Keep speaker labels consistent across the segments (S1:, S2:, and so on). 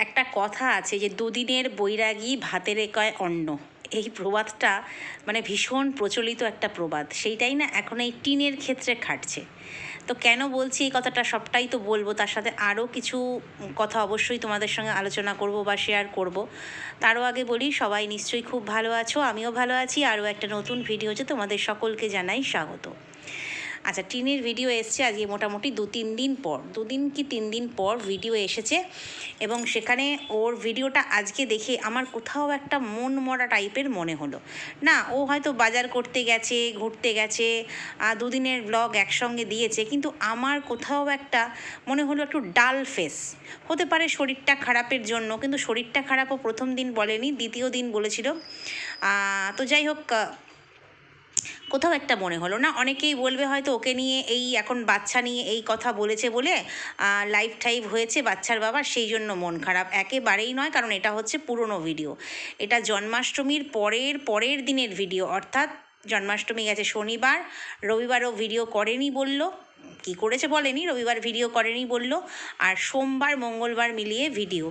S1: একটা কথা আছে যে দুদিনের বৈরাগী ভাতের কয় অন্ন। এই প্রবাদটা মানে ভীষণ প্রচলিত একটা প্রবাদ। সেইটাই না এখন এই টিনের ক্ষেত্রে খাটছে। তো কেন বলছি এই কথাটা? সবটাই তো বলব। তার সাথে আরও কিছু কথা অবশ্যই তোমাদের সঙ্গে আলোচনা করব বা শেয়ার করব। তারও আগে বলি, সবাই নিশ্চয়ই খুব ভালো আছো, আমিও ভালো আছি। আরও একটা নতুন ভিডিওতে তোমাদের সকলকে জানাই স্বাগত। আচ্ছা টিনের ভিডিও এসছে আজকে মোটামুটি দু তিন দিন পর। দুদিন কি তিন দিন পর ভিডিও এসেছে এবং সেখানে ওর ভিডিওটা আজকে দেখে আমার কোথাও একটা মন মরা টাইপের মনে হলো। না, ও হয়তো বাজার করতে গেছে, ঘুরতে গেছে দুদিনের ব্লগ একসঙ্গে দিয়েছে, কিন্তু আমার কোথাও একটা মনে হলো একটু ডাল ফেস হতে পারে শরীরটা খারাপের জন্য, কিন্তু শরীরটা খারাপও প্রথম দিন বলেনি, দ্বিতীয় দিন বলেছিল। তো যাই হোক কোথাও একটা মনে হলো না। অনেকেই বলবে হয়তো ওকে নিয়ে এই এখন বাচ্চা নিয়ে এই কথা বলেছে বলে লাইফ টাইপ হয়েছে বাচ্চার বাবার, সেই জন্য মন খারাপ। একেবারেই নয়, কারণ এটা হচ্ছে পুরনো ভিডিও এটা জন্মাষ্টমীর পরের পরের দিনের ভিডিও অর্থাৎ জন্মাষ্টমী গেছে শনিবার, রবিবারও ভিডিও করেনি বলল। কি করেছে বলেনি, রবিবার ভিডিও করেনি বলল। আর সোমবার, মঙ্গলবার মিলিয়ে ভিডিও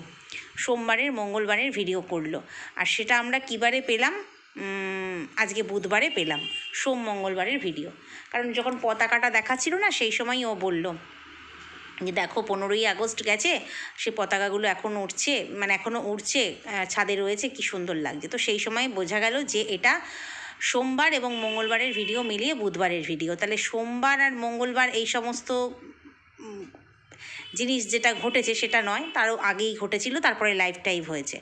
S1: সোমবারের, মঙ্গলবারের ভিডিও করল। আর সেটা আমরা কিবারে পেলাম? আজকে বুধবারে পেলাম, সোম মঙ্গলবারের ভিডিও কারণ যখন পতাকাটা দেখাচ্ছিল না, সেই সময়ই ও বলল যে, দেখো, পনেরোই আগস্ট গেছে, সে পতাকাগুলো এখন উঠছে মানে এখনও উঠছে ছাদে রয়েছে, কি সুন্দর লাগছে। তো সেই সময় বোঝা গেল যে, এটা সোমবার এবং মঙ্গলবারের ভিডিও মিলিয়ে বুধবারের ভিডিও তাহলে সোমবার আর মঙ্গলবার এই সমস্ত জিনিস যেটা ঘটেছে সেটা নয়, তারও আগেই ঘটেছিল, তারপরে লাইফ টাইপ হয়েছে।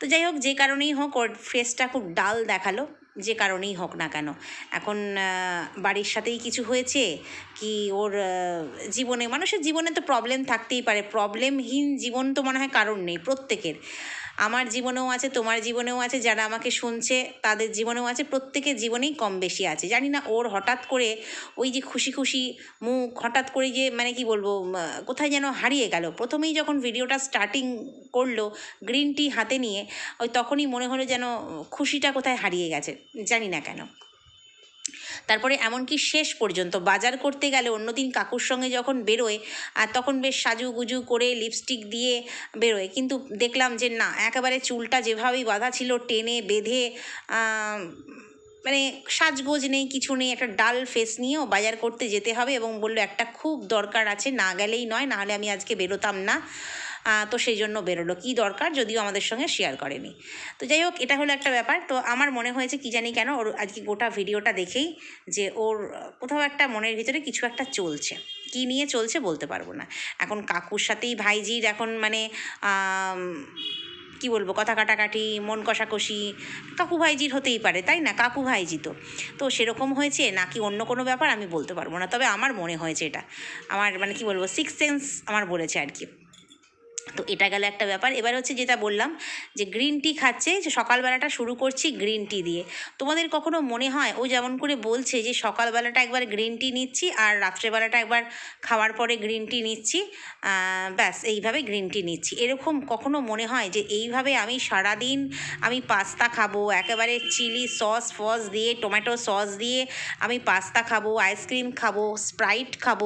S1: তো যাই হোক, যে কারণেই হোক, ওর ফেসটা খুব ডাল দেখাল, যে কারণেই হোক না কেন। এখন বাড়ির সাথেই কিছু হয়েছে কি ওর জীবনে, মানুষের জীবনে তো প্রবলেম থাকতেই পারে। প্রবলেমহীন জীবন তো মনে হয় কারণ নেই, প্রত্যেকের। আমার জীবনেও আছে, তোমার জীবনেও আছে, যারা আমাকে শুনছে, তাদের জীবনেও আছে, প্রত্যেকের জীবনেই কম বেশি আছে। জানি না ওর হঠাৎ করে ওই যে খুশি খুশি মুখ, হঠাৎ করে যে মানে কি বলব কোথায় যেন হারিয়ে গেল। প্রথমেই যখন ভিডিওটা স্টার্টিং করল গ্রিন টি হাতে নিয়ে, ওই তখনই মনে হলো যেন খুশিটা কোথায় হারিয়ে গেছে, জানি না কেন। তারপরে এমনকি শেষ পর্যন্ত, বাজার করতে গেলে অন্যদিন কাকুর সঙ্গে যখন বেরোয়, আর তখন বেশ সাজুগুজু করে লিপস্টিক দিয়ে বেরোয়। কিন্তু দেখলাম যে না, একেবারে চুলটা যেভাবেই বাঁধা ছিল, টেনে বেঁধে মানে সাজগোজ নেই, কিছু নেই, একটা ডাল ফেস নিয়েও বাজার করতে যেতে হবে এবং বলল, একটা খুব দরকার আছে, না গেলেই নয়, নাহলে আমি আজকে বেরোতাম না। তো সেই জন্য বেরোলো। কী দরকার যদিও আমাদের সঙ্গে শেয়ার করেনি। তো যাই হোক, এটা হলো একটা ব্যাপার। তো আমার মনে হয়েছে কি জানি কেন, ওর আজকে গোটা ভিডিওটা দেখেই যে ওর কোথাও একটা মনের ভিতরে কিছু একটা চলছে। কী নিয়ে চলছে বলতে পারব না। এখন কাকুর সাথেই ভাইজির এখন মানে কি বলব, কথা কাটাকাটি, মন কষাকষি। কাকু ভাইজির হতেই পারে, তাই না? কাকু ভাইজি তো। তো সেরকম হয়েছে, নাকি অন্য কোনো ব্যাপার আমি বলতে পারব না। তবে আমার মনে হয়েছে এটা। আমার মানে কি বলব সিক্স সেন্স আমার বলেছে আর কি। তো এটা গেল একটা ব্যাপার। এবার হচ্ছে যেটা বললাম যে গ্রিন টি খাচ্ছে, যে সকালবেলাটা শুরু করছি গ্রিন টি দিয়ে। তোমাদের কখনো মনে হয়, ও যেমন করে বলছে যে সকালবেলাটা একবার গ্রিন টি নিচ্ছি আর রাত্রেবেলাটা একবার খাওয়ার পরে গ্রিন টি নিচ্ছি ব্যাস, এইভাবে গ্রিন টি নিচ্ছি। এরকম কখনো মনে হয় যে এইভাবে আমি সারাদিন আমি পাস্তা খাব, একেবারে চিলি সস ফস দিয়ে টমেটো সস দিয়ে আমি পাস্তা খাব আইসক্রিম খাব স্প্রাইট খাব,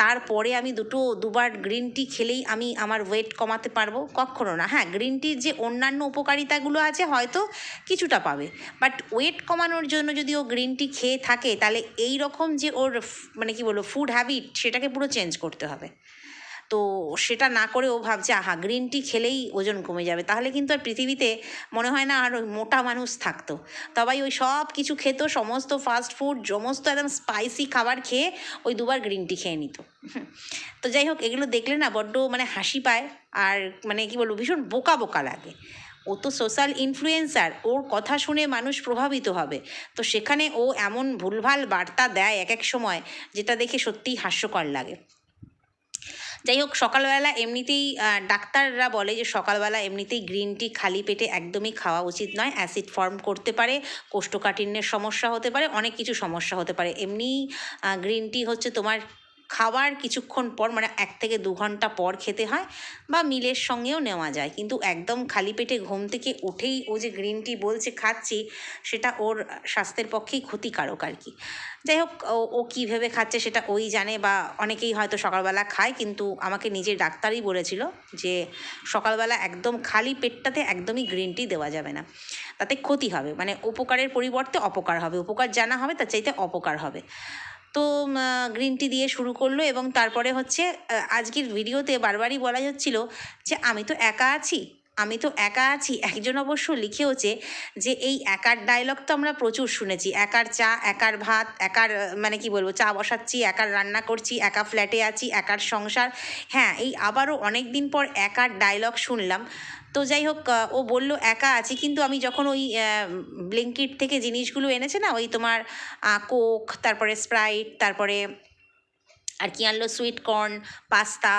S1: তারপরে আমি দুটো, দুবার গ্রিন টি খেলেই আমি আমার ওয়েট কমাতে পারব? কখনো না। হ্যাঁ গ্রিন টির যে অন্যান্য উপকারিতাগুলো আছে, হয়তো কিছুটা পাবে। বাট ওয়েট কমানোর জন্য যদি ও গ্রিন টি খেয়ে থাকে, তাহলে এই রকম যে ওর মানে কি বলব ফুড হ্যাবিট সেটাকে পুরো চেঞ্জ করতে হবে। তো সেটা না করে ও ভাবছে, আহা গ্রিন টি খেলেই ওজন কমে যাবে। তাহলে কিন্তু আর পৃথিবীতে মনে হয় না আর ওই মোটা মানুষ থাকতো। তবাই ওই সব কিছু খেত, সমস্ত ফাস্ট ফুড সমস্ত একদম স্পাইসি খাবার খেয়ে ওই দুবার গ্রিন টি খেয়ে নিত। তো যাই হোক, এগুলো দেখলে না বড্ড মানে হাসি পায়। আর মানে কি বলব, ভীষণ বোকা বোকা লাগে। ও তো সোশ্যাল ইনফ্লুয়েন্সার ওর কথা শুনে মানুষ প্রভাবিত হবে। তো সেখানে ও এমন ভুলভাল বার্তা দেয় এক এক সময়, যেটা দেখে সত্যিই হাস্যকর লাগে। যাই হোক, সকালবেলা এমনিতেই ডাক্তাররা বলে যে সকালবেলা এমনিতেই গ্রিন টি খালি পেটে একদমই খাওয়া উচিত নয়। অ্যাসিড ফর্ম করতে পারে, কোষ্ঠকাঠিন্যের সমস্যা হতে পারে, অনেক কিছু সমস্যা হতে পারে। এমনি গ্রিন টি হচ্ছে তোমার খাবার কিছুক্ষণ পর মানে এক থেকে দু ঘণ্টা পর খেতে হয় বা মিলের সঙ্গেও নেওয়া যায়। কিন্তু একদম খালি পেটে ঘুম থেকে উঠেই ও যে গ্রিন টি বলছে খাচ্ছি, সেটা ওর স্বাস্থ্যের পক্ষেই ক্ষতিকারক আর কি। যাই হোক, ও ও কী ভেবে খাচ্ছে সেটা ওই জানে বা অনেকেই হয়তো সকালবেলা খায়, কিন্তু আমাকে নিজের ডাক্তারই বলেছিল যে সকালবেলা একদম খালি পেটটাতে একদমই গ্রিন টি দেওয়া যাবে না। তাতে ক্ষতি হবে। মানে উপকারের পরিবর্তে অপকার হবে। উপকার জানা হবে, তার চাইতে অপকার হবে। তো গ্রিন টি দিয়ে শুরু করল এবং তারপরে হচ্ছে আজকের ভিডিওতে বারবারই বলা হচ্ছিল যে আমি তো একা আছি, আমি তো একা আছি। একজন অবশ্য লিখেওছে যে এই একার ডায়লগ তো আমরা প্রচুর শুনেছি। একার চা, একার ভাত, একার মানে কি বলব, চা বসাচ্ছি, একার রান্না করছি, একা ফ্ল্যাটে আছি, একার সংসার। হ্যাঁ এই আবারও অনেক দিন পর একার ডায়লগ শুনলাম। তো যাই হোক ও বলল, একা আছি। কিন্তু আমি যখন ওই ব্লিঙ্কিট থেকে জিনিসগুলো এনেছে না, ওই তোমার কোক, তারপরে স্প্রাইট, তারপরে আর কি আনলো? সুইট কর্ন পাস্তা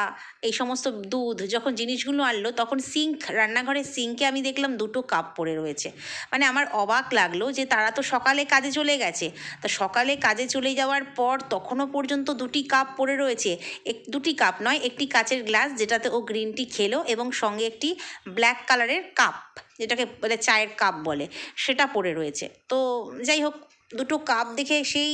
S1: এই সমস্ত দুধ, যখন জিনিসগুলো আনলো, তখন সিঙ্ক রান্নাঘরের সিঙ্কে আমি দেখলাম দুটো কাপ পড়ে রয়েছে। মানে আমার অবাক লাগল যে তারা তো সকালে কাজে চলে গেছে। তা সকালে কাজে চলে যাওয়ার পর তখনও পর্যন্ত দুটি কাপ পড়ে রয়েছে। এক, দুটি কাপ নয়, একটি কাচের গ্লাস যেটাতে ও গ্রিন টি খেলো এবং সঙ্গে একটি ব্ল্যাক কালারের কাপ যেটাকে বলে চায়ের কাপ বলে, সেটা পড়ে রয়েছে। তো যাই হোক দুটো কাপ দেখে সেই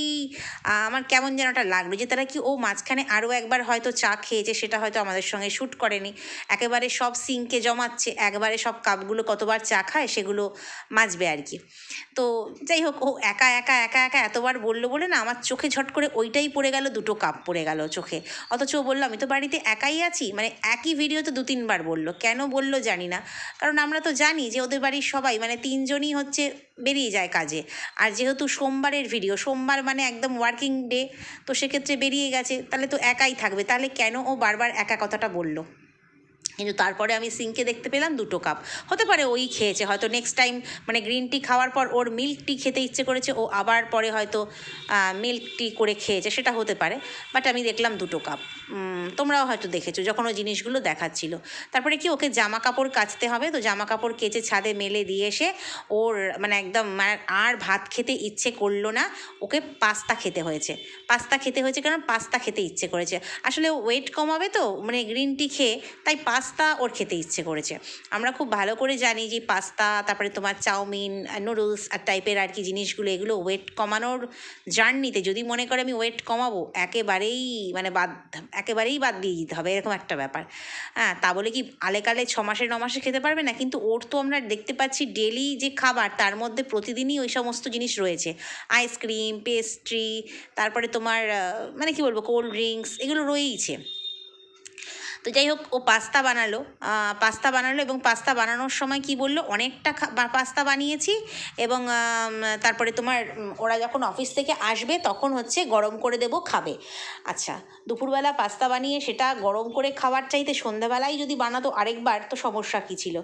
S1: আমার কেমন যেন একটা লাগল যে তারা কি, ও মাঝখানে আরও একবার হয়তো চা খেয়েছে, সেটা হয়তো আমাদের সঙ্গে শ্যুট করেনি। একেবারে সব সিঙ্কে জমাচ্ছে, একবারে সব কাপগুলো কতবার চা খায় সেগুলো মাজবে আর কি। তো যাই হোক, ও একা একা একা একা এতবার বলল বলে না, আমার চোখে ঝট করে ওইটাই পড়ে গেল, দুটো কাপ পড়ে গেল চোখে। অথচ ও বলল, আমি তো বাড়িতে একাই আছি? মানে একই ভিডিও তো দু তিনবার বলল, কেন বলল জানি না। কারণ আমরা তো জানি যে ওদের বাড়ির সবাই মানে তিনজনই হচ্ছে বেরিয়ে যায় কাজে। আর যেহেতু সোমবারের ভিডিও সোমবার মানে একদম ওয়ার্কিং ডে তো সেক্ষেত্রে বেরিয়ে গেছে, তাহলে তো একাই থাকবে। তাহলে কেন ও বারবার একা কথাটা বলল? কিন্তু তারপরে আমি সিঙ্কে দেখতে পেলাম দুটো কাপ। হতে পারে ওই খেয়েছে, হয়তো নেক্সট টাইম মানে গ্রিন টি খাওয়ার পর ওর মিল্ক টি খেতে ইচ্ছে করেছে, ও আবার পরে হয়তো মিল্ক টি করে খেয়েছে, সেটা হতে পারে। বাট আমি দেখলাম দুটো কাপ। তোমরাও হয়তো দেখেছ, যখন ওই জিনিসগুলো দেখাচ্ছিল। তারপরে কি ওকে জামা কাপড় কাচতে হবে? তো জামা কাপড় কেচে ছাদে মেলে দিয়ে এসে ওর মানে একদম মানে আর ভাত খেতে ইচ্ছে করল না, ওকে পাস্তা খেতে হয়েছে। পাস্তা খেতে হয়েছে কারণ পাস্তা খেতে ইচ্ছে করেছে। আসলে ওয়েট কমাবে তো মানে গ্রিন টি খেয়ে, তাই পাস্তা ওর খেতে ইচ্ছে করেছে। আমরা খুব ভালো করে জানি যে পাস্তা তারপরে তোমার চাউমিন নুডলস আর টাইপের আর কি জিনিসগুলো, এগুলো ওয়েট কমানোর জার্নিতে যদি মনে করে আমি ওয়েট কমাবো, একেবারেই মানে বাদ, একেবারেই বাদ দিয়ে দিতে হবে, এরকম একটা ব্যাপার। হ্যাঁ তা বলে কি আলেকালে ছ মাসে, ন মাসে খেতে পারবে না? কিন্তু ওর তো আমরা দেখতে পাচ্ছি ডেলি যে খাবার, তার মধ্যে প্রতিদিনই ওই সমস্ত জিনিস রয়েছে। আইসক্রিম পেস্ট্রি তারপরে তোমার মানে কি বলব কোল্ড ড্রিঙ্কস এগুলো রয়েইছে। তো যাই হোক, ও পাস্তা বানালো। পাস্তা বানালো এবং পাস্তা বানানোর সময় কি বলল? অনেকটা পাস্তা বানিয়েছি এবং তারপরে তোমার ওরা যখন অফিস থেকে আসবে তখন হচ্ছে গরম করে দেব, খাবে। আচ্ছা দুপুরবেলা পাস্তা বানিয়ে সেটা গরম করে খাওয়ার চাইতে সন্ধ্যাবেলায় যদি বানাতো আরেকবার, তো সমস্যা কী ছিল?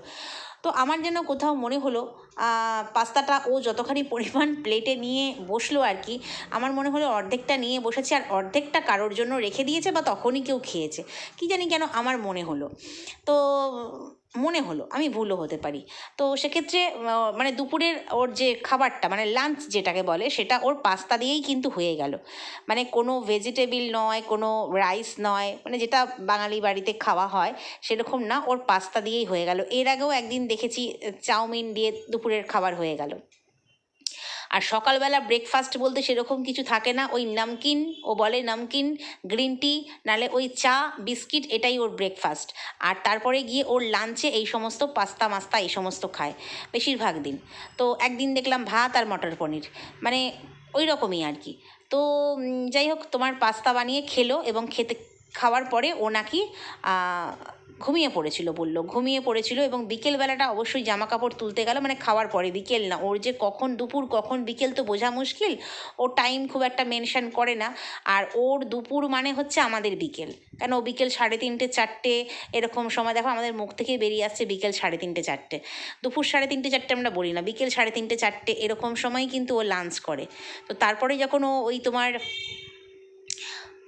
S1: তো আমার যেন কোথাও মনে হলো পাস্তাটা ও যতখানি পরিমাণ প্লেটে নিয়ে বসল আর কি, আমার মনে হলো অর্ধেকটা নিয়ে বসেছে আর অর্ধেকটা কারোর জন্য রেখে দিয়েছে বা তখনই কেউ খেয়েছে। কি জানি কেন আমার মনে হলো। তো মনে হলো, আমি ভুলও হতে পারি। তো সেক্ষেত্রে মানে দুপুরের ওর যে খাবারটা মানে লাঞ্চ যেটাকে বলে, সেটা ওর পাস্তা দিয়েই কিন্তু হয়ে গেল। মানে কোনো ভেজিটেবিল নয়, কোনো রাইস নয় মানে যেটা বাঙালি বাড়িতে খাওয়া হয়, সেরকম না, ওর পাস্তা দিয়েই হয়ে গেল। এর আগেও একদিন দেখেছি, চাউমিন দিয়ে দুপুরের খাবার হয়ে গেল। আর সকালবেলা ব্রেকফাস্ট বলতে সেরকম কিছু থাকে না। ওই নামকিন, ও বলে নামকিন গ্রিন টি নালে ওই চা, বিস্কিট, এটাই ওর ব্রেকফাস্ট আর তারপরে গিয়ে ওর লাঞ্চে এই সমস্ত পাস্তা মাস্তা এই সমস্ত খায় বেশিরভাগ দিন। তো একদিন দেখলাম ভাত আর মটর পনির। মানে ওই রকমই আর কি। তো যাই হোক, তোমার পাস্তা বানিয়ে খেলো এবং খেতে, খাওয়ার পরে ও নাকি ঘুমিয়ে পড়েছিল বলল। ঘুমিয়ে পড়েছিল এবং বিকেলবেলাটা অবশ্যই জামা কাপড় তুলতে গেল মানে খাওয়ার পরে, বিকেল না। ওর যে কখন দুপুর, কখন বিকেল তো বোঝা মুশকিল, ও টাইম খুব একটা মেনশান করে না। আর ওর দুপুর মানে হচ্ছে আমাদের বিকেল। কেন? ও বিকেল সাড়ে তিনটে, চারটে, এরকম সময় দেখো আমাদের মুখ থেকে বেরিয়ে আসছে বিকেল সাড়ে তিনটে, চারটে। দুপুর সাড়ে তিনটে, চারটে আমরা বলি না। বিকেল সাড়ে তিনটে, চারটে, এরকম সময় কিন্তু ও লাঞ্চ করে। তো তারপরে যখন ও ওই তোমার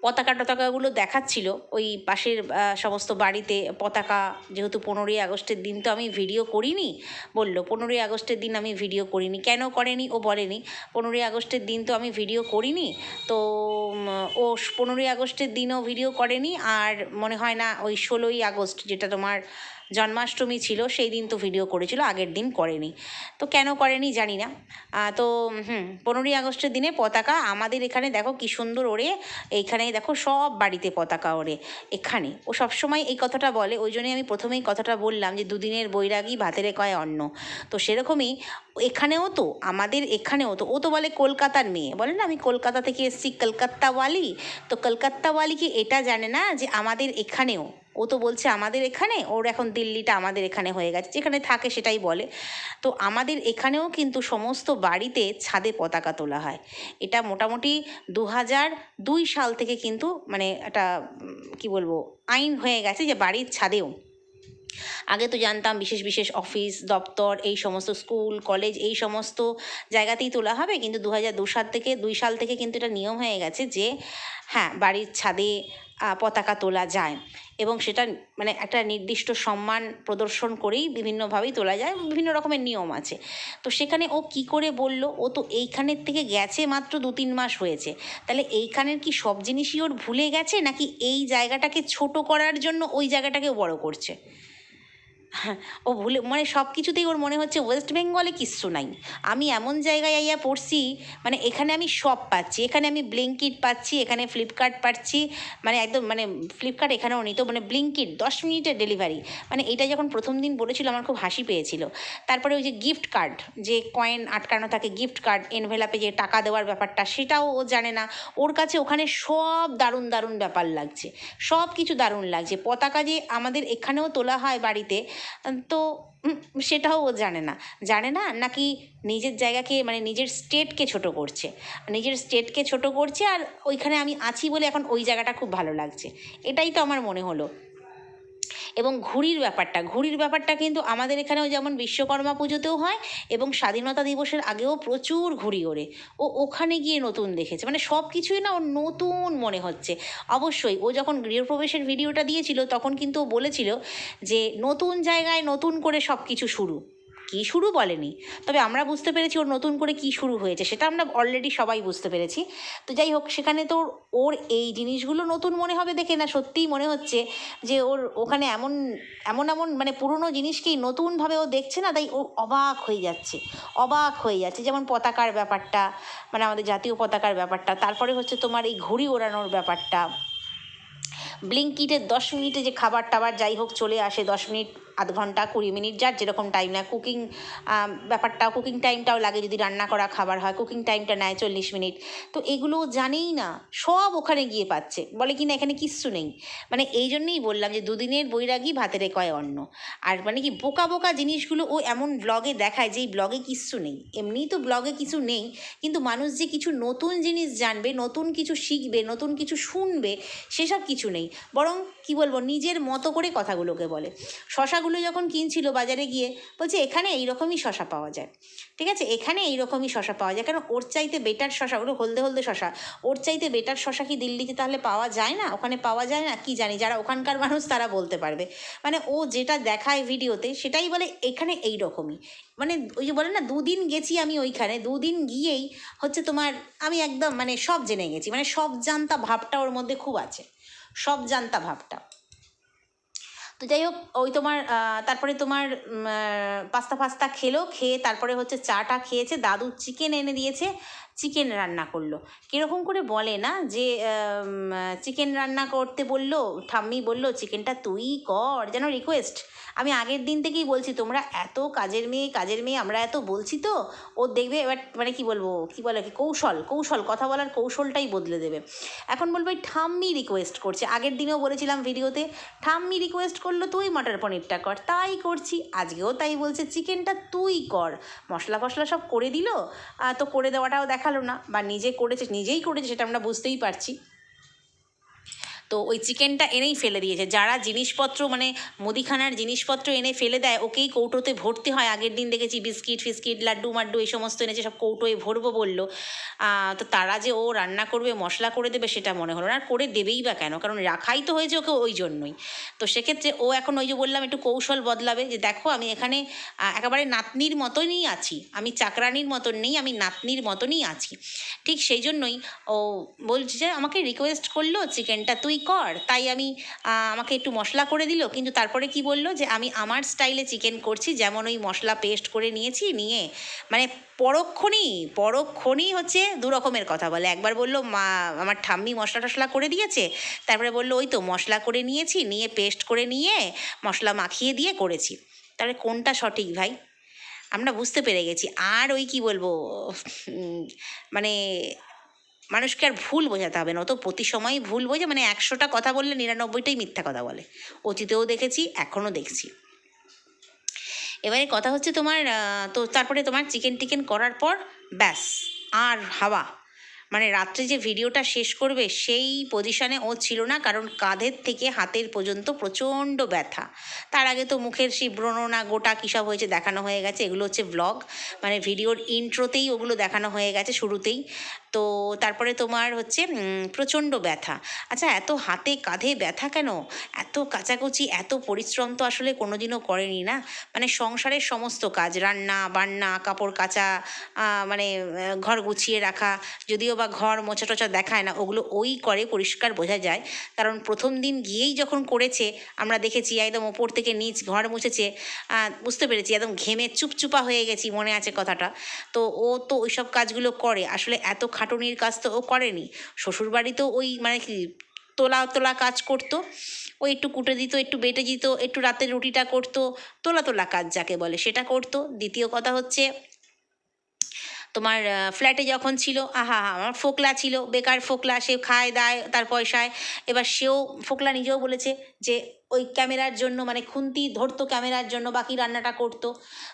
S1: পতাকা টতাকাগুলো দেখাচ্ছিল ওই পাশের সমস্ত বাড়িতে। পতাকা যেহেতু পনেরোই আগস্টের দিন তো আমি ভিডিও করিনি, বলল, পনেরোই আগস্টের দিন আমি ভিডিও করিনি। কেন করেনি? ও বলেনি, পনেরোই আগস্টের দিন তো আমি ভিডিও করিনি। তো ও পনেরোই আগস্টের দিনও ভিডিও করেনি, আর মনে হয় না ওই ষোলোই আগস্ট যেটা তোমার জন্মাষ্টমী ছিল, সেই দিন তো ভিডিও করেছিল, আগের দিন করেনি। তো কেন করেনি জানি না। তো, হুম, পনেরোই আগস্টের দিনে পতাকা আমাদের এখানে দেখো কী সুন্দর ওরে এইখানে দেখো সব বাড়িতে পতাকা ওরে এখানে। ও সবসময় এই কথাটা বলে, ওই জন্যই আমি প্রথমেই কথাটা বললাম যে দুদিনের বৈরাগী, ভাতেরে কয় অন্ন। তো সেরকমই এখানেও তো, আমাদের এখানেও তো, ও তো বলে কলকাতার মেয়ে। বলে না, আমি কলকাতা থেকে এসেছি, কলকাত্তাওয়ালি? তো কলকাত্তাওয়ালি কি এটা জানে না যে আমাদের এখানেও ও তো বলছে আমাদের এখানে, ওর এখন দিল্লিটা আমাদের এখানে হয়ে গেছে, যেখানে থাকে সেটাই বলে। তো আমাদের এখানেও কিন্তু সমস্ত বাড়িতে ছাদে পতাকা তোলা হয়। এটা মোটামুটি দু হাজার দুই সাল থেকে কিন্তু মানে একটা কি বলব, আইন হয়ে গেছে যে বাড়ির ছাদেও। আগে তো জানতাম বিশেষ বিশেষ অফিস, দপ্তর, এই সমস্ত স্কুল, কলেজ, এই সমস্ত জায়গাতেই তোলা হবে। কিন্তু দু হাজার দু সাল থেকে, দুই সাল থেকে কিন্তু এটা নিয়ম হয়ে গেছে যে হ্যাঁ বাড়ির ছাদে পতাকা তোলা যায়। এবং সেটা মানে একটা নির্দিষ্ট সম্মান প্রদর্শন করেই বিভিন্নভাবেই তোলা যায় বিভিন্ন রকমের নিয়ম আছে। তো সেখানে ও কি করে বলল, ও তো এইখানের থেকে গেছে মাত্র দু তিন মাস হয়েছে। তাহলে এইখানের কি সব জিনিসই ওর ভুলে গেছে নাকি এই জায়গাটাকে ছোট করার জন্য ওই জায়গাটাকে বড় করছে? ও ভুলে মানে সব কিছুতেই ওর মনে হচ্ছে ওয়েস্ট বেঙ্গলে কিচ্ছু নাই। আমি এমন জায়গায় আইয়া পড়ছি মানে এখানে আমি সব পাচ্ছি। এখানে আমি ব্লিঙ্কিট পাচ্ছি, এখানে ফ্লিপকার্ট পাচ্ছি মানে একদম মানে ফ্লিপকার্ট এখানেও নিত মানে ব্লিঙ্কিট দশ মিনিটের ডেলিভারি মানে এটা যখন প্রথম দিন বলেছিল, আমার খুব হাসি পেয়েছিল। তারপরে ওই যে গিফট কার্ড যে কয়েন আটকানো থাকে গিফট কার্ড এনভেলাপে যে টাকা দেওয়ার ব্যাপারটা, সেটাও ও জানে না। ওর কাছে ওখানে সব দারুণ দারুণ ব্যাপার লাগছে। সব কিছু দারুণ লাগছে। পতাকা যে আমাদের এখানেও তোলা হয় বাড়িতে তো সেটাও ও জানে না। জানে না নাকি নিজের জায়গাকে মানে নিজের স্টেটকে ছোট করছে। নিজের স্টেটকে ছোট করছে আর ওইখানে আমি আছি বলে এখন ওই জায়গাটা খুব ভালো লাগছে। এটাই তো আমার মনে হলো। এবং ঘুড়ির ব্যাপারটা। ঘুড়ির ব্যাপারটা কিন্তু আমাদের এখানেও যেমন বিশ্বকর্মা পুজোতেও হয় এবং স্বাধীনতা দিবসের আগেও প্রচুর ঘুড়ি ওড়ে। ও ওখানে গিয়ে নতুন দেখেছে। মানে সব কিছুই না ওর নতুন মনে হচ্ছে। অবশ্যই ও যখন গৃহপ্রবেশের ভিডিওটা দিয়েছিল তখন কিন্তু ও বলেছিল যে নতুন জায়গায় নতুন করে সব কিছু শুরু। কী শুরু বলেনি। তবে আমরা বুঝতে পেরেছি ওর নতুন করে কী শুরু হয়েছে, সেটা আমরা অলরেডি সবাই বুঝতে পেরেছি। তো যাই হোক, সেখানে তো ওর- এই জিনিসগুলো নতুন মনে হবে দেখে না, সত্যিই মনে হচ্ছে যে ওর ওখানে এমন এমন এমন মানে পুরনো জিনিসকেই নতুনভাবে ও দেখছে না, তাই ও অবাক হয়ে যাচ্ছে, অবাক হয়ে যাচ্ছে। যেমন পতাকার ব্যাপারটা মানে আমাদের জাতীয় পতাকার ব্যাপারটা, তারপরে হচ্ছে তোমার এই ঘুড়ি ওড়ানোর ব্যাপারটা। ব্লিঙ্কিটের দশ মিনিটে যে খাবার টাবার যাই হোক চলে আসে, দশ মিনিট আধ ঘণ্টা, কুড়ি মিনিট যার যেরকম টাইম নেয়। কুকিং ব্যাপারটা কুকিং টাইমটাও লাগে যদি রান্না করা খাবার হয়। কুকিং টাইমটা নেয় চল্লিশ মিনিট। তো এগুলো জানেই না, সব ওখানে গিয়ে পাচ্ছে। বলে কি না, এখানে কিচ্ছু নেই। মানে এই জন্যেই বললাম যে দুদিনের বৈরাগী, ভাতের কয় অন্ন। আর মানে কি, বোকা বোকা জিনিসগুলো ও এমন ব্লগে দেখায় যে এই ব্লগে কিচ্ছু নেই। এমনিই তো ব্লগে কিছু নেই, কিন্তু মানুষ যে কিছু নতুন জিনিস জানবে, নতুন কিছু শিখবে, নতুন কিছু শুনবে, সেসব কিছু নেই। বরং কি বলব, নিজের মতো করে কথাগুলোকে বলে। শশাগুলো যখন কিনছিল বাজারে গিয়ে, বলছে এখানে এইরকমই শশা পাওয়া যায়। ঠিক আছে? এখানে এইরকমই শশা পাওয়া যায়। কারণ ওর চাইতে বেটার শশা ওগুলো হলদে হলদে শশা। ওর চাইতে বেটার শশা কি দিল্লিতে তাহলে পাওয়া যায় না? ওখানে পাওয়া যায় না? কি জানি? যারা ওখানকার মানুষ তারা বলতে পারবে। মানে ও যেটা দেখায় ভিডিওতে, সেটাই বলে এখানে এই রকমই মানে ওই যে বলে না, দুদিন গেছি আমি ওইখানে, দুদিন গিয়েই হচ্ছে তোমার আমি একদম মানে সব জেনে গেছি। মানে সব জানতা ভাবটা ওর মধ্যে খুব আছে। সব জানতা ভাবটা। তো যাই হোক, ওই তোমার তারপরে তোমার পাস্তা ফাস্তা খেলো, খেয়ে তারপরে হচ্ছে চাটা খেয়েছে, দাদু চিকেন এনে দিয়েছে চিকেন রান্না করল। কীরকম করে বলে না যে চিকেন রান্না করতে বলল, ঠাম্মি বলল চিকেনটা তুই কর। যেন রিকোয়েস্ট আমি আগের দিন থেকেই বলছি, তোমরা এত কাজের মেয়ে কাজের মেয়ে, আমরা এত বলছি তো। ও দেখবে এবার মানে কি বলব, কি বলে কি কৌশল কৌশল, কথা বলার কৌশলটাই বদলে দেবে। এখন বলব ঠাম্মি রিকোয়েস্ট করছে। আগের দিনেও বলেছিলাম ভিডিওতে, ঠাম্মি রিকোয়েস্ট করল তুই মটর পনিরটা কর। তাই করছি, আজকেও তাই বলছে, চিকেনটা তুই কর। মশলা ফসলা সব করে দিল তো করে দেওয়াটাও দেখাল না, বা নিজে করেছে, নিজেই করেছে সেটা আমরা বুঝতেই পারছি। তো ওই চিকেনটা এনেই ফেলে দিয়েছে। যারা জিনিসপত্র মানে মুদিখানার জিনিসপত্র এনে ফেলে দেয়, ওকেই কৌটোতে ভর্তি হয়। আগের দিন দেখেছি বিস্কিট, ফিস্কিট, লাড্ডু, মাড্ডু এই সমস্ত এনেছে, সব কৌটোয় ভরবো বলল। তো তারা যে ও রান্না করবে, মশলা করে দেবে, সেটা মনে হলো না। আর করে দেবেই বা কেন? কারণ রাখাই তো হয়েছে ওকে ওই জন্যই। তো সেক্ষেত্রে ও এখন ওই যে বললাম, একটু কৌশল বদলাবে যে, দেখো, আমি এখানে একেবারে নাতনির মতনই আছি। আমি চাকরানির মতন নেই, আমি নাতনির মতনই আছি। ঠিক সেই জন্যই ও বলছে যে আমাকে রিকোয়েস্ট করল চিকেনটা, তুই কর তাই আমি আমাকে একটু মশলা করে দিল। কিন্তু তারপরে কি বলল যে, আমি আমার স্টাইলে চিকেন করছি, যেমন ওই মশলা পেস্ট করে নিয়েছি, নিয়ে মানে পরক্ষণই পরক্ষণই হচ্ছে দু রকমের কথা বলে। একবার বলল, মা, আমার ঠাম্মি মশলা টশলা করে দিয়েছে। তারপরে বলল, ওই তো মশলা করে নিয়েছি, নিয়ে পেস্ট করে নিয়ে মশলা মাখিয়ে দিয়ে করেছি। তাহলে কোনটা সঠিক ভাই? আমরা বুঝতে পেরে গেছি। আর ওই কি বলব মানে মানুষকে আর ভুল বোঝাতে হবে না। অত প্রতি সময়ই ভুল বোঝে মানে একশোটা কথা বললে নিরানব্বইটাই মিথ্যা কথা বলে। অতীতেও দেখেছি, এখনও দেখছি। এবারে কথা হচ্ছে তোমার তো তারপরে তোমার চিকেন টিকেন করার পর ব্যাস, আর হাওয়া। মানে রাত্রে যে ভিডিওটা শেষ করবে, সেই পজিশনে ও ছিল না, কারণ কাঁধের থেকে হাতের পর্যন্ত প্রচণ্ড ব্যথা। তার আগে তো মুখের সেই ব্রণ না, গোটা কী সব হয়েছে দেখানো হয়ে গেছে, এগুলো হচ্ছে ব্লগ মানে ভিডিওর ইন্ট্রোতেই ওগুলো দেখানো হয়ে গেছে শুরুতেই। তো তারপরে তোমার হচ্ছে প্রচণ্ড ব্যথা। আচ্ছা এত হাতে কাঁধে ব্যথা কেন? এত কাচাকুচি, এত পরিশ্রম তো আসলে কোনোদিনও করেনি না? মানে সংসারের সমস্ত কাজ, রান্না, বান্না, কাপড় কাচা মানে ঘর গুছিয়ে রাখা, যদিও বা ঘর মোছা টোচা দেখায় না, ওগুলো ওই করে পরিষ্কার বোঝা যায়। কারণ প্রথম দিন গিয়েই যখন করেছে, আমরা দেখেছি একদম ওপর থেকে নিচ ঘর মুছেছে বুঝতে পেরেছি, একদম ঘেমে চুপচুপা হয়ে গেছি মনে আছে কথাটা। তো ও তো ওইসব কাজগুলো করে, আসলে এত খাটুনির কাজ তো ও করেনি। শ্বশুরবাড়িতেও ওই মানে কি তোলা তোলা কাজ করতো, ও একটু কুটে দিত, একটু বেটে দিত, একটু রাতের রুটিটা করতো, তোলা তোলা কাজ যাকে বলে সেটা করতো। দ্বিতীয় কথা হচ্ছে তোমার ফ্ল্যাটে যখন ছিল, আহা, আমার ফোকলা ছিল, বেকার ফোকলা, সে খায়, দায়, তার পয়সায়। এবার সেও, ফোকলা নিজেও বলেছে যে, ওই ক্যামেরার জন্য মানে খুন্তি ধরতো ক্যামেরার জন্য, বাকি রান্নাটা করতো।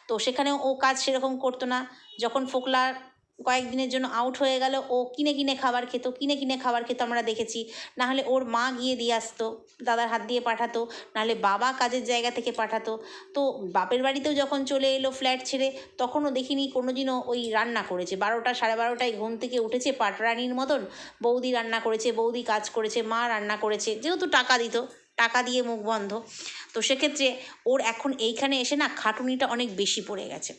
S1: তো সেখানেও ও কাজ সেরকম করতো না। যখন ফোকলা কয়েকদিনের জন্য আউট হয়ে গেল। ও কিনে কিনে খাবার খেত, কিনে কিনে খাবার খেত আমরা দেখেছি। নাহলে ওর মা গিয়ে দিয়ে আসতো, দাদার হাত দিয়ে পাঠাতো, নাহলে বাবা কাজের জায়গা থেকে পাঠাতো। তো বাপের বাড়িতেও যখন চলে এলো ফ্ল্যাট ছেড়ে, তখনও দেখিনি কোনো দিনও ওই রান্না করেছে। বারোটা সাড়ে বারোটায় ঘুম থেকে উঠেছে পাটরানির মতন। বৌদি রান্না করেছে, বৌদি কাজ করেছে, মা রান্না করেছে। যেহেতু টাকা দিত, টাকা দিয়ে মুখ বন্ধ। তো সেক্ষেত্রে ওর এখন এইখানে এসে না খাটুনিটা অনেক বেশি পড়ে গেছে।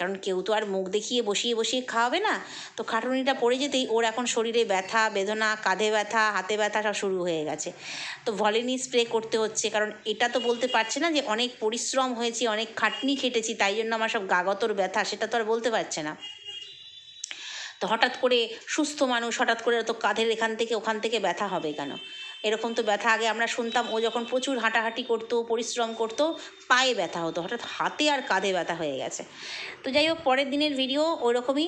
S1: কারণ কেউ তো আর মুখ দেখিয়ে বসিয়ে বসিয়ে খাওয়াবে না। তো খাটুনিটা পড়ে যেতেই ওর এখন শরীরে ব্যথা, বেদনা, কাঁধে ব্যথা, হাতে ব্যথা সব শুরু হয়ে গেছে। তো ভলিনি স্প্রে করতে হচ্ছে, কারণ এটা তো বলতে পারছে না যে অনেক পরিশ্রম হয়েছে, অনেক খাটনি খেটেছি, তাই জন্য আমার সব গাগতর ব্যথা, সেটা তো আর বলতে পারছে না। তো হঠাৎ করে সুস্থ মানুষ, হঠাৎ করে তো কাঁধের এখান থেকে ওখান থেকে ব্যথা হবে কেন? এরকম তো ব্যথা, আগে আমরা শুনতাম ও যখন প্রচুর হাঁটাহাঁটি করতো, পরিশ্রম করতো, পায়ে ব্যথা হতো, হঠাৎ হাতে আর কাঁধে ব্যথা হয়ে গেছে। তো যাই হোক, পরের দিনের ভিডিও ওই রকমই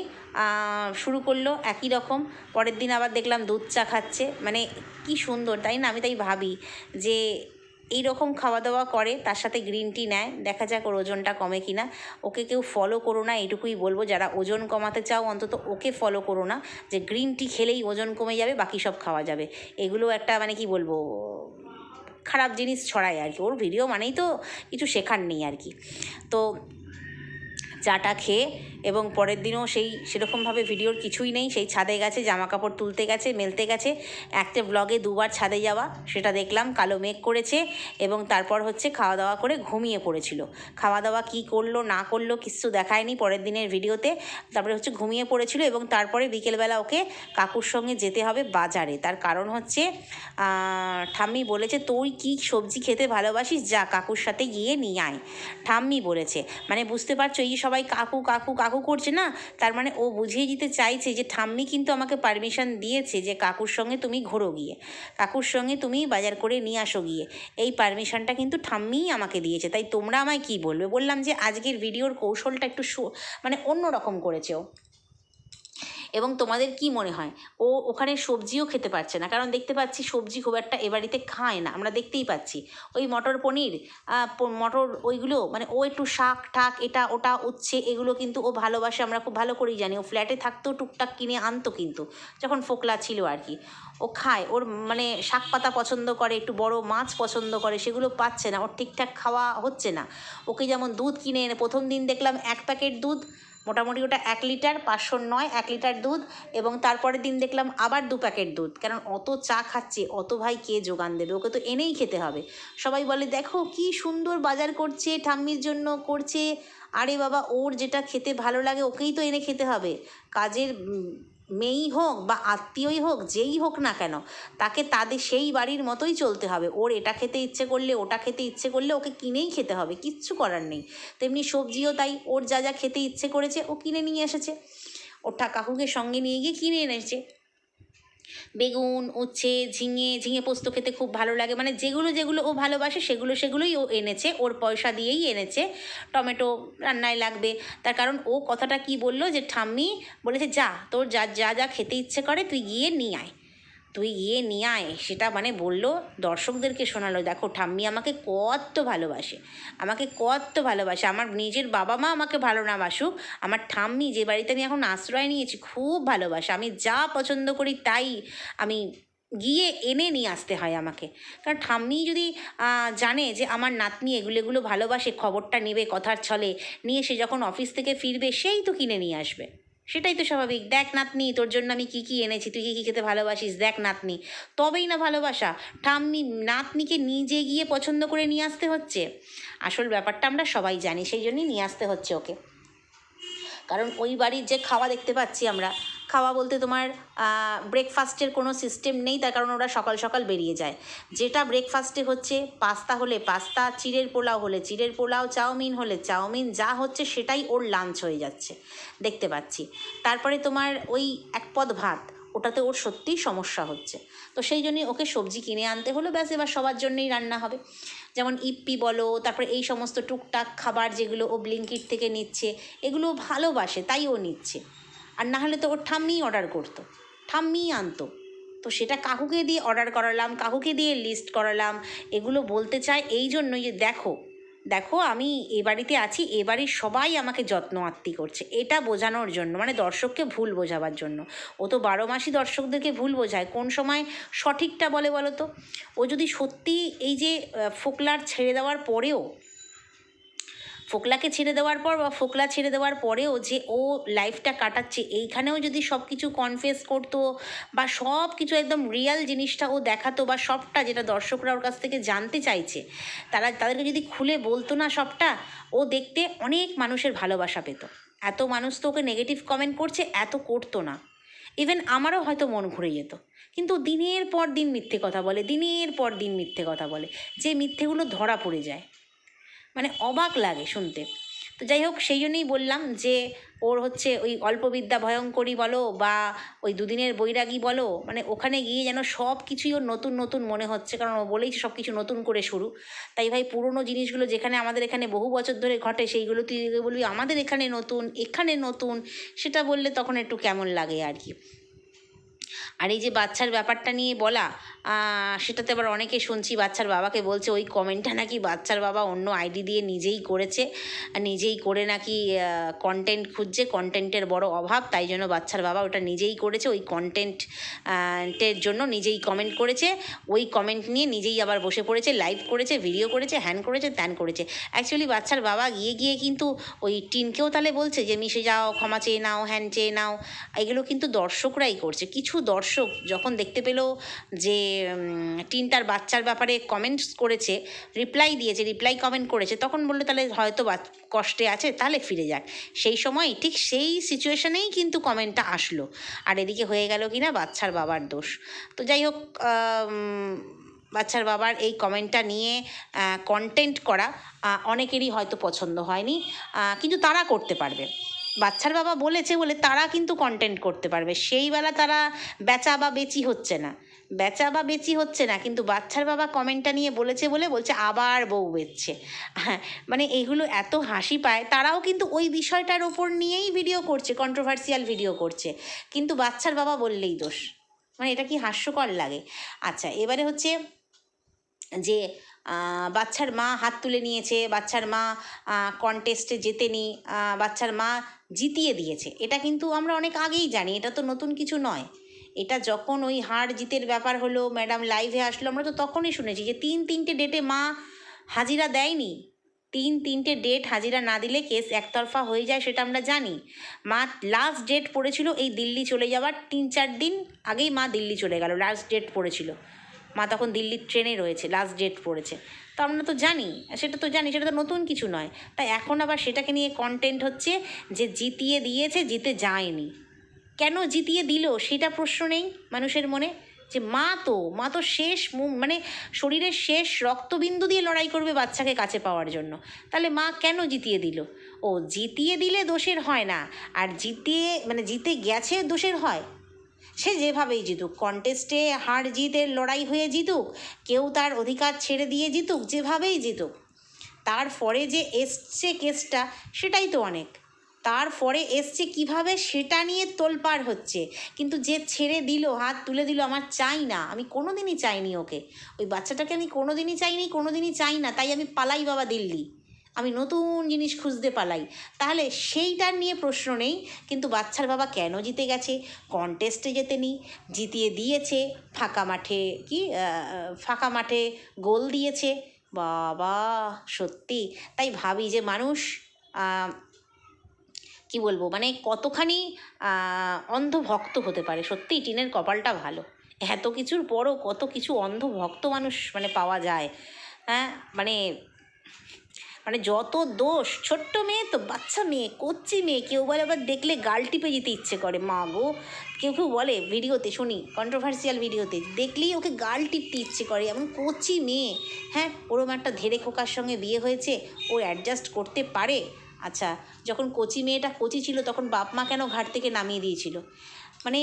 S1: শুরু করল একই রকম। পরের দিন আবার দেখলাম দুধ চা খাচ্ছে। মানে কি সুন্দর, তাই না? আমি তাই ভাবি যে এই রকম খাওয়া দাওয়া করে, তার সাথে গ্রিন টি নেয়। দেখা যাক ওর ওজনটা কমে কিনা। ওকে কেউ ফলো করো না এটুকুই বলব। যারা ওজন কমাতে চাও, অন্তত ওকে ফলো করো না। যে গ্রিন টি খেলেই ওজন কমে যাবে, বাকি সব খাওয়া যাবে। এগুলো একটা মানে কি বলব, খারাপ জিনিস ছড়ায় আর কি। ওর ভিডিও মানেই তো কিছু শেখার নেই আর কি। তো চাটা খেয়ে এবং পরের দিনও সেই সেরকমভাবে ভিডিওর কিছুই নেই। সেই ছাদে গেছে জামা কাপড় তুলতে গেছে, মেলতে গেছে। একটা ব্লগে দুবার ছাদে যাওয়া, সেটা দেখলাম, কালো মেঘ করেছে এবং তারপর হচ্ছে খাওয়া দাওয়া করে ঘুমিয়ে পড়েছিল। খাওয়া দাওয়া কি করল, না করল কিছু দেখায়নি পরের দিনের ভিডিওতে। তারপরে হচ্ছে ঘুমিয়ে পড়েছিল এবং তারপরে বিকেলবেলা ওকে কাকুর সঙ্গে যেতে হবে বাজারে। তার কারণ হচ্ছে ঠাম্মি বলেছে তুই কি সবজি খেতে ভালোবাসিস? যা কাকুর সাথে গিয়ে নিয়ে আয়। ঠাম্মি বলেছে। মানে বুঝতে পারছ, এই যে সবাই কাকু কাকু কাকু করছে না? তার মানে ও বুঝিয়ে দিতে চাইছে যে ঠাম্মি কিন্তু আমাকে পারমিশন দিয়েছে যে কাকুর সঙ্গে তুমি ঘোরো গিয়ে। কাকুর সঙ্গে তুমি বাজার করে নিয়ে আসো গিয়ে। এই পারমিশনটা কিন্তু ঠাম্মিই আমাকে দিয়েছে। তাই তোমরা আমায় কি বলবে? বললাম যে আজকের ভিডিওর কৌশলটা একটু মানে অন্য রকম করেছে ও। এবং তোমাদের কি মনে হয়? ও ওখানে সবজিও খেতে পারছে না। কারণ দেখতে পাচ্ছি সবজি খুব একটা এ বাড়িতে খায় না। আমরা দেখতেই পাচ্ছি। ওই মটর পনির মটর ওইগুলো মানে ও একটু শাক ঠাক, এটা ওটা, উচ্ছে, এগুলো কিন্তু ও ভালোবাসে। আমরা খুব ভালো করেই জানি। ও ফ্ল্যাটে থাকতেও টুকটাক কিনে আনতো কিন্তু, যখন ফোকলা ছিল আর কি। ও খায়। ওর মানে শাক পাতা পছন্দ করে, একটু বড় মাছ পছন্দ করে, সেগুলো পাচ্ছে না। ওর ঠিকঠাক খাওয়া হচ্ছে না। ওকে যেমন দুধ কিনে এনে প্রথম দিন দেখলাম এক প্যাকেট দুধ মোটামুটি ওটা এক লিটার, পাঁচশো নয়, এক লিটার দুধ এবং তারপরের দিন দেখলাম আবার দু প্যাকেট দুধ। কারণ অত চা খাচ্ছে, অত ভাই কে যোগান দেবে? ওকে তো এনেই খেতে হবে। সবাই বলে, দেখো কি সুন্দর বাজার করছে, ঠাম্মির জন্য করছে। আরে বাবা, ওর যেটা খেতে ভালো লাগে, ওকেই তো এনে খেতে হবে। কাজের মেয়েই হোক বা আত্মীয়ই হোক, যেই হোক না কেন, তাকে তাদের সেই বাড়ির মতোই চলতে হবে। ওর এটা খেতে ইচ্ছে করলে, ওটা খেতে ইচ্ছে করলে ওকে কিনেই খেতে হবে, কিচ্ছু করার নেই। তেমনি সবজিও তাই, ওর যা যা খেতে ইচ্ছে করেছে ও কিনে নিয়ে এসেছে। ওর ঠাকাকুকে সঙ্গে নিয়ে গিয়ে কিনে এনেছে। বেগুন, উচ্ছে, ঝিঙে ঝিঙে পোস্ত খেতে খুব ভালো লাগে। মানে যেগুলো যেগুলো ও ভালোবাসে, সেগুলো, সেগুলোই ও এনেছে। ওর পয়সা দিয়েই এনেছে। টমেটো রান্নায় লাগবে। তার কারণ ও কথাটা কি বলল যে, ঠাম্মি বলেছে, যা, তোর যা যা যা খেতে ইচ্ছে করে, তুই গিয়ে নিয়ে আয়। তুই গিয়ে নিয়ে আয়। সেটা মানে বলল, দর্শকদেরকে শোনালো, দেখো, ঠাম্মি আমাকে কত ভালোবাসে, আমাকে কত ভালোবাসে। আমার নিজের বাবা মা আমাকে ভালো না বাসুক, আমার ঠাম্মি যে বাড়িতে আমি এখন আশ্রয় নিয়েছি খুব ভালোবাসে। আমি যা পছন্দ করি তাই আমি গিয়ে এনে নিয়ে আসতে হয় আমাকে। কারণ ঠাম্মি যদি জানে যে আমার নাতনি এগুলো এগুলো ভালোবাসে, খবরটা নেবে, কথার ছলে, নিয়ে সে যখন অফিস থেকে ফিরবে, সেই তো কিনে নিয়ে আসবে। সেটাই তো স্বাভাবিক। দেখ নাতনি, তোর জন্য আমি কী কী এনেছি, তুই কী কী খেতে ভালোবাসিস? দেখ নাতনি, তবেই না ভালোবাসা। ঠাম্মি, নাতনিকে নিজে গিয়ে পছন্দ করে নিয়ে আসতে হচ্ছে। আসল ব্যাপারটা আমরা সবাই জানি, সেই জন্যই নিয়ে আসতে হচ্ছে ওকে। কারণ ওই বাড়ির যে খাওয়া দেখতে পাচ্ছি আমরা খাওয়া বলতে তোমার ব্রেকফাস্টের কোনো সিস্টেম নেই, তার কারণ ওরা সকাল সকাল বেরিয়ে যায়। যেটা ব্রেকফাস্টে হচ্ছে পাস্তা হলে পাস্তা চিড়ের পোলাও হলে চিড়ের পোলাও, চাউমিন হলে চাউমিন, যা হচ্ছে সেটাই ওর লাঞ্চ হয়ে যাচ্ছে। দেখতে পাচ্ছি। তারপরে তোমার ওই এক পদ ভাত, ওটাতে ওর সত্যিই সমস্যা হচ্ছে। তো সেই জন্যই ওকে সবজি কিনে আনতে হলো, ব্যাস এবার সবার জন্যই রান্না হবে। যেমন ইপ্পি বলো, তারপরে এই সমস্ত টুকটাক খাবার যেগুলো ও ব্লিঙ্কিট থেকে নিচ্ছে, এগুলো ভালোবাসে, তাই ও নিচ্ছে। আর না হলে তো ওর ঠাম্মিই অর্ডার করতো। ঠাম্মিই আনতো। তো সেটা কাকুকে দিয়ে অর্ডার করালাম, কাকুকে দিয়ে লিস্ট করালাম, এগুলো বলতে চাই এই জন্যই যে দেখো দেখো আমি এ বাড়িতে আছি, এ বাড়ির সবাই আমাকে যত্ন আত্মি করছে। এটা বোঝানোর জন্য মানে দর্শককে ভুল বোঝাবার জন্য। ও তো বারো মাসই দর্শকদেরকে ভুল বোঝায়। কোন সময় সঠিকটা বলে বলো তো? ও যদি সত্যি এই যে ফোকলার ছেড়ে দেওয়ার পরেও ফোকলাকে ছেড়ে দেওয়ার পর বা ফোকলা ছেড়ে দেওয়ার পরেও যে ও লাইফটা কাটাচ্ছে, এইখানেও যদি সব কিছু কনফেস করতো বা সব কিছু একদম রিয়াল জিনিসটা ও দেখাতো বা সবটা যেটা দর্শকরা ওর কাছ থেকে জানতে চাইছে, তারা, তাদেরকে যদি খুলে বলতো না সবটা, ও দেখতে অনেক মানুষের ভালোবাসা পেত। এত মানুষ তো ওকে নেগেটিভ কমেন্ট করছে, এত করতো না। ইভেন আমারও হয়তো মন ঘুরে যেত। কিন্তু দিনের পর দিন মিথ্যে কথা বলে, দিনের পর দিন মিথ্যে কথা বলে। যে মিথ্যেগুলো ধরা পড়ে যায়। মানে অবাক লাগে শুনতে। তো যাই হোক, সেই জন্যই বললাম যে, ওর হচ্ছে ওই অল্পবিদ্যা ভয়ঙ্করী বলো বা ওই দুদিনের বৈরাগী বলো মানে ওখানে গিয়ে যেন সব কিছুই ওর নতুন নতুন মনে হচ্ছে, কারণ ও বলেইছে সব কিছু নতুন করে শুরু। তাই ভাই, পুরনো জিনিসগুলো যেখানে আমাদের এখানে বহু বছর ধরে ঘটে, সেইগুলো তুই বলবি, আমাদের এখানে নতুন এখানে নতুন, সেটা বললে তখন একটু কেমন লাগে আর কি। আর এই যে বাচ্চার ব্যাপারটা নিয়ে বলা সেটাতে আবার অনেকে শুনছি বাচ্চার বাবাকে বলছে, ওই কমেন্টটা নাকি বাচ্চার বাবা অন্য আইডি দিয়ে নিজেই করেছে, নিজেই করে নাকি কন্টেন্ট খুঁজছে কন্টেন্টের বড় অভাব, তাই জন্য বাচ্চার বাবা ওটা নিজেই করেছে, ওই কন্টেন্ট টের জন্য নিজেই কমেন্ট করেছে, ওই কমেন্ট নিয়ে নিজেই আবার বসে পড়েছে লাইভ করেছে ভিডিও করেছে হ্যান করেছে, ত্যান করেছে। অ্যাকচুয়ালি বাচ্চার বাবা গিয়ে গিয়ে কিন্তু ওই টিনকেও তাহলে বলছে যে, মিশে যাও, ক্ষমা চেয়ে নাও হ্যান চেয়ে নাও। এগুলো কিন্তু দর্শকরাই করছে। কিছু দর্শক যখন দেখতে পেল যে টিন তার বাচ্চার ব্যাপারে কমেন্টস করেছে রিপ্লাই দিয়েছে রিপ্লাই কমেন্ট করেছে, তখন বলল তাহলে হয়তো কষ্টে আছে, তাহলে ফিরে যাক। সেই সময় ঠিক সেই সিচুয়েশনেই কিন্তু কমেন্টটা আসলো। আর এদিকে হয়ে গেল কি না বাচ্চার বাবার দোষ। তো যাই হোক বাচ্চার বাবার এই কমেন্টটা নিয়ে কন্টেন্ট করা অনেকেরই হয়তো পছন্দ হয়নি কিন্তু তারা করতে পারবে। বাচ্চার বাবা বলেছে বলে তারা কিন্তু কন্টেন্ট করতে পারবে। সেই বেলা তারা বেচা বা বেচি হচ্ছে না। বেচা বা বেচি হচ্ছে না, কিন্তু বাচ্চার বাবা কমেন্টটা নিয়ে বলেছে বলে বলছে, আবার বউ বেচছে। হ্যাঁ মানে এগুলো এত হাসি পায়। তারাও কিন্তু ওই বিষয়টার ওপর নিয়েই ভিডিও করছে কন্ট্রোভার্সিয়াল ভিডিও করছে। কিন্তু বাচ্চার বাবা বললেই দোষ। মানে এটা কি হাস্যকর লাগে? আচ্ছা এবারে হচ্ছে যে বাচ্চার মা হাত তুলে নিয়েছে, বাচ্চার মা কন্টেস্টে জেতেনি বাচ্চার মা জিতিয়ে দিয়েছে। এটা কিন্তু আমরা অনেক আগেই জানি, এটা তো নতুন কিছু নয়। এটা যখন ওই হার জিতের ব্যাপার হলো ম্যাডাম লাইভে আসলো, আমরা তো তখনই শুনেছি যে তিন তিনটে ডেটে মা হাজিরা দেয়নি। তিন তিনটে ডেট হাজিরা না দিলে কেস একতরফা হয়ে যায় সেটা আমরা জানি। মা লাস্ট ডেট পড়েছিল, এই দিল্লি চলে যাওয়ার তিন চার দিন আগেই মা দিল্লি চলে গেল লাস্ট ডেট পড়েছিল। মা তখন দিল্লির ট্রেনে রয়েছে লাস্ট ডেট পড়েছে। তো আমরা তো জানি, সেটা তো জানি, সেটা তো নতুন কিছু নয়। তাই এখন আবার সেটাকে নিয়ে কন্টেন্ট হচ্ছে যে জিতিয়ে দিয়েছে, জিতে যায়নি। কেন জিতিয়ে দিল, সেটা প্রশ্ন নেই মানুষের মনে। যে মা তো মা তো শেষ মানে শরীরের শেষ রক্তবিন্দু দিয়ে লড়াই করবে বাচ্চাকে কাছে পাওয়ার জন্য। তাহলে মা কেন জিতিয়ে দিল? ও, জিতিয়ে দিলে দোষের হয় না। আর জিতিয়ে মানে জিতে গেছে দোষের হয়। সে যেভাবেই জিতুক কন্টেস্টে হার জিতের লড়াই হয়ে জিতুক, কেউ তার অধিকার ছেড়ে দিয়ে জিতুক, যেভাবেই জিতুক। তারপরে যে এসছে কেসটা, সেটাই তো অনেক। তারপরে এসছে কীভাবে, সেটা নিয়ে তোলপাড় হচ্ছে। কিন্তু যে ছেড়ে দিল, হাত তুলে দিল, আমার চাই না, আমি কোনো দিনই চাইনি ওকে। ওই বাচ্চাটাকে আমি কোনো দিনই চাইনি কোনো দিনই চাই না, তাই আমি পালাই বাবা দিল্লি। আমি নতুন জিনিস খুঁজতে পালাই। তাহলে সেইটার নিয়ে প্রশ্ন নেই, কিন্তু বাচ্চার বাবা কেন জিতে গেছে? কন্টেস্টে যেতেনি জিতিয়ে দিয়েছে, ফাঁকা মাঠে কি ফাঁকা মাঠে গোল দিয়েছে। বাবা, সত্যি? তাই ভাবি যে মানুষ কি বলব মানে কতখানি অন্ধভক্ত হতে পারে। সত্যিই টিনের কপালটা ভালো। এত কিছুর পরও কত কিছু অন্ধভক্ত মানুষ মানে পাওয়া যায়। হ্যাঁ মানে মানে যত দোষ, ছোট্ট মেয়ে তো বাচ্চা মেয়ে কচ্ছি মেয়ে, কেউ বলে আবার দেখলে গাল টিপে যেতে ইচ্ছে করে। মা গো, কেউ কেউ বলে ভিডিওতে, শুনি কন্ট্রোভার্সিয়াল ভিডিওতে, দেখলেই ওকে গাল টিপতে ইচ্ছে করে, এমন কচি মেয়ে। হ্যাঁ ওরম একটা ধেরে খোকার সঙ্গে বিয়ে হয়েছে, ও অ্যাডজাস্ট করতে পারে। আচ্ছা যখন কচি মেয়েটা কচি ছিল, তখন বাপ মা কেন ঘাট থেকে নামিয়ে দিয়েছিল? মানে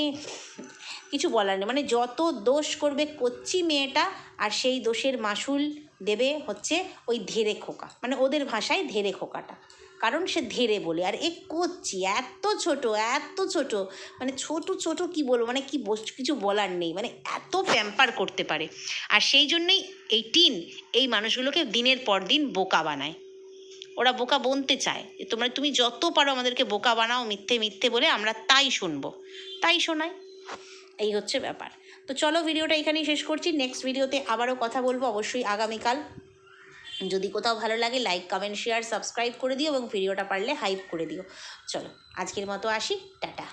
S1: কিছু বলার নেই মানে যত দোষ করবে কচ্ছি মেয়েটা, আর সেই দোষের মাসুল দেবে হচ্ছে ওই ধেরে খোকা। মানে ওদের ভাষায় ধেরে খোকাটা। কারণ সে ধেরে বলে। আর এ কচ্ছি এত ছোট এত ছোট। মানে ছোট ছোট কি বলব? মানে কি কিছু বলার নেই। মানে এত প্যাম্পার করতে পারে। আর সেই জন্যই এই টিন, এই মানুষগুলোকে দিনের পর দিন বোকা বানায়। ওরা বোকা বনতে চায়। তোমরা, তুমি যত পারো আমাদেরকে বোকা বানাও মিথ্যে মিথ্যে বলে আমরা তাই শুনব। তাই শোনাই এই হচ্ছে ব্যাপার। তো চলো ভিডিওটা এখানেই শেষ করছি। নেক্সট ভিডিওতে আবারও কথা বলব অবশ্যই আগামীকাল। যদি কোথাও ভালো লাগে লাইক কমেন্ট শেয়ার সাবস্ক্রাইব করে দিও এবং ভিডিওটা পারলে হাইপ করে দিও। চলো, আজকের মতো আসি। টাটা।